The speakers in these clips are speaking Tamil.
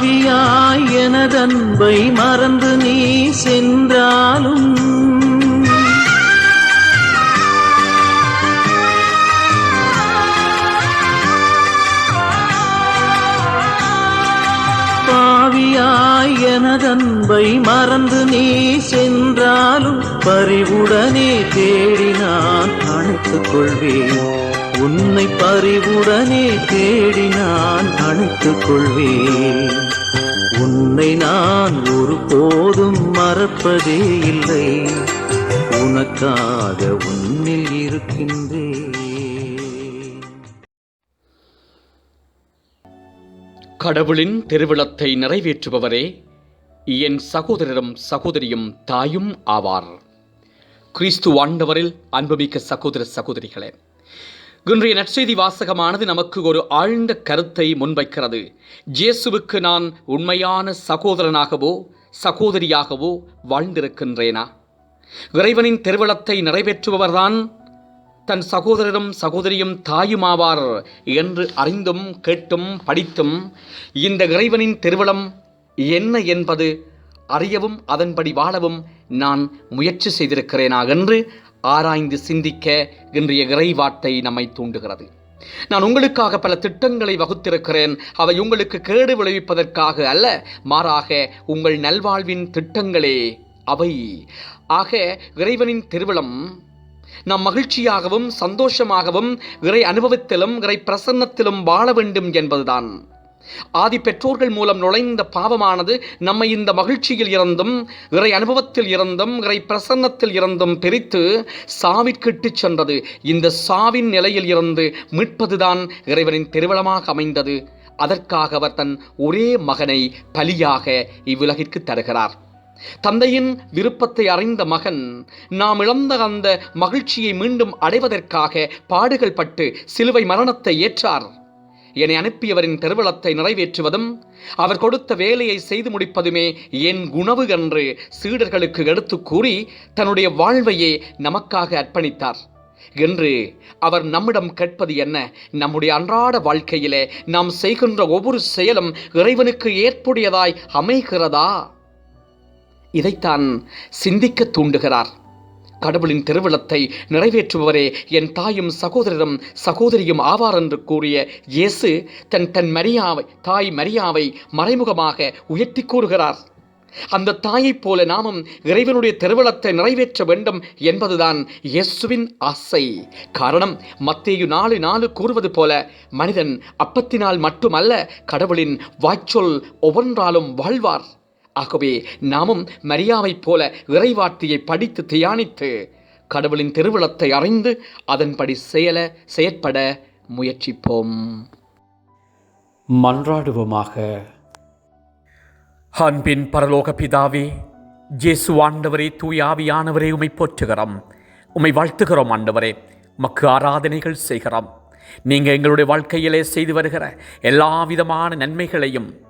பாவியாய் எனதன்பை மறந்து நீ சென்றாலும் பாவியாய் எனதன்பை மறந்து நீ சென்றாலும் பறிவுடனே தேடி நான் அணைத்துக் கொள்வேன். உன்னை பறிவுடனே தேடி நான் அணைத்துக் கொள்வேன். உன்னை நான் ஒருபோதும் மறப்பதே இல்லை. உனக்காக உன்னில் இருக்கின்றேன். கடவுளின் திருவிழத்தை நிறைவேற்றுபவரே என் சகோதரரும் சகோதரியும் தாயும் ஆவார். கிறிஸ்து ஆண்டவரில் அன்புமிக்க சகோதர சகோதரிகளே இன்றைய நற்செய்தி வாசகமானது நமக்கு ஒரு ஆழ்ந்த கருத்தை முன்வைக்கிறது. ஜேசுவுக்கு நான் உண்மையான சகோதரனாகவோ சகோதரியாகவோ வாழ்ந்திருக்கின்றேனா? இறைவனின் திருவிழத்தை நிறைவேற்றுபவர்தான் தன் சகோதரரும் சகோதரியும் தாயுமாவார் என்று அறிந்தும் கேட்டும் படித்தும் இந்த இறைவனின் திருவிழம் என்ன என்பது அறியவும் அதன்படி வாழவும் நான் முயற்சி செய்திருக்கிறேனா என்று ஆராய்ந்து சிந்திக்க இன்றைய இறைவார்த்தை நம்மை தூண்டுகிறது. நான் உங்களுக்காக பல திட்டங்களை வகுத்திருக்கிறேன். அவை உங்களுக்கு கேடு விளைவிப்பதற்காக அல்ல மாறாக உங்கள் நல்வாழ்வின் திட்டங்களே அவை. ஆக இறைவனின் திருவிழம் நாம் மகிழ்ச்சியாகவும் சந்தோஷமாகவும் இறை அனுபவத்திலும் இறை பிரசன்னத்திலும் வாழ வேண்டும் என்பதுதான். ஆதி பெற்றோர்கள் மூலம் நுழைந்த பாவமானது நம்மை இந்த மகிழ்ச்சியில் இருந்தும் இறை அனுபவத்தில் இருந்தும் இறை பிரசன்னத்தில் இருந்தும் பிரித்து சாவிற்கிட்டு சென்றது. இந்த சாவின் நிலையில் இருந்து மீட்பதுதான் இறைவனின் திருவிழமாக அமைந்தது. அதற்காக அவர் தன் ஒரே மகனை பலியாக இவ்வுலகிற்கு தருகிறார். தந்தையின் விருப்பத்தை அறிந்த மகன் நாம் இழந்த அந்த மகிழ்ச்சியை மீண்டும் அடைவதற்காக பாடுகள் பட்டு சிலுவை மரணத்தை ஏற்றார். என்னை அனுப்பியவரின் திருவிழத்தை நிறைவேற்றுவதும் அவர் கொடுத்த வேலையை செய்து முடிப்பதுமே என் உணவு என்று சீடர்களுக்கு எடுத்து கூறி தன்னுடைய வாழ்வையே நமக்காக அர்ப்பணித்தார். என்று அவர் நம்மிடம் கேட்பது என்ன? நம்முடைய அன்றாட வாழ்க்கையிலே நாம் செய்கின்ற ஒவ்வொரு செயலும் இறைவனுக்கு ஏற்புடையதாய் அமைகிறதா? இதைத்தான் சிந்திக்க தூண்டுகிறார். கடவுளின் திருவிழத்தை நிறைவேற்றுபவரே என் தாயும் சகோதரரும் சகோதரியும் ஆவார் என்று கூறிய இயேசு தன் தன் மரியாவை தாய் மரியாவை மறைமுகமாக உயர்த்தி கூறுகிறார். அந்த தாயைப் போல நாமும் இறைவனுடைய திருவிழத்தை நிறைவேற்ற வேண்டும் என்பதுதான் இயேசுவின் ஆசை. காரணம் மத்தேயு நாலு நாலு கூறுவது போல மனிதன் அப்பத்தினால் மட்டுமல்ல கடவுளின் வாய்ச்சொல் ஒவ்வொன்றாலும் வாழ்வார். ஆகவே நாமும் மரியாவைப் போல இறைவார்த்தையை படித்து தியானித்து கடவுளின் திருவிழத்தை அறிந்து அதன்படி செயல செயற்பட முயற்சிப்போம். மன்றாடுவோமாக. அன்பின் பரலோக பிதாவே ஜேசு ஆண்டவரே தூயாவியானவரே உமை போற்றுகிறோம். உமை வாழ்த்துகிறோம் ஆண்டவரே. மக்கு ஆராதனைகள் செய்கிறோம். நீங்கள் எங்களுடைய வாழ்க்கையிலே செய்து வருகிற எல்லா விதமான நன்மைகளையும்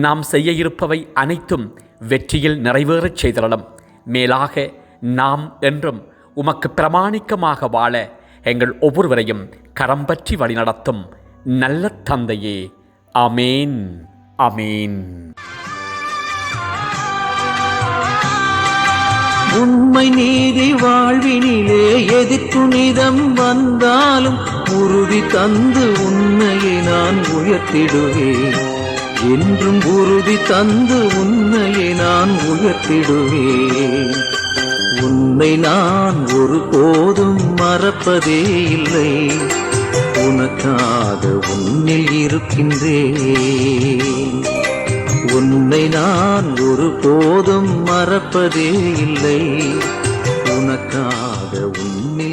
நாம் செய்ய இருப்பவை அனைத்தும் வெற்றியில் நிறைவேறச் செய்தளம் மேலாக நாம் என்றும் உமக்கு பிரமாணிக்கமாக வாழ எங்கள் ஒவ்வொருவரையும் கரம் பற்றி வழிநடத்தும் நல்ல தந்தையே. அமேன் அமேன் உண்மை நீதி வாழ்வினிலே எதிர்த்துணிதம் வந்தாலும் உறுதி தந்து உண்மையை நான் உயர்த்திடுவேன். என்றும் உறுதி தந்து உன்னையை நான் உயர்த்திடுவேன். உன்னை நான் ஒரு போதும் மறப்பதே இல்லை. உனக்காக உன்னில் இருக்கின்றேன். உன்னை நான் ஒரு போதும் மறப்பதே இல்லை. உனக்காக உன்னில்